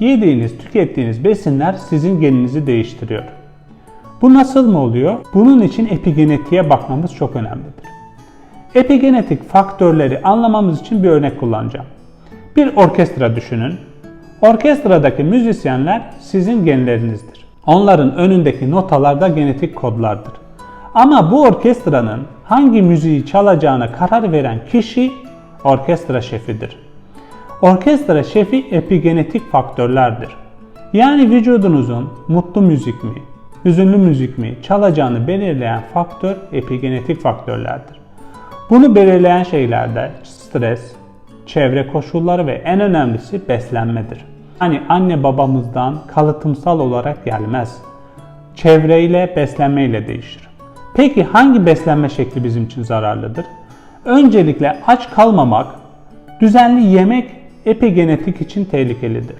Yediğiniz, tükettiğiniz besinler sizin geninizi değiştiriyor. Bu nasıl mı oluyor? Bunun için epigenetiğe bakmamız çok önemlidir. Epigenetik faktörleri anlamamız için bir örnek kullanacağım. Bir orkestra düşünün. Orkestradaki müzisyenler sizin genlerinizdir. Onların önündeki notalar da genetik kodlardır. Ama bu orkestranın hangi müziği çalacağına karar veren kişi orkestra şefidir. Orkestra şefi epigenetik faktörlerdir. Yani vücudunuzun mutlu müzik mi, hüzünlü müzik mi çalacağını belirleyen faktör epigenetik faktörlerdir. Bunu belirleyen şeyler de stres, çevre koşulları ve en önemlisi beslenmedir. Yani anne babamızdan kalıtımsal olarak gelmez. Çevreyle, beslenmeyle değişir. Peki hangi beslenme şekli bizim için zararlıdır? Öncelikle aç kalmamak, düzenli yemek epigenetik için tehlikelidir.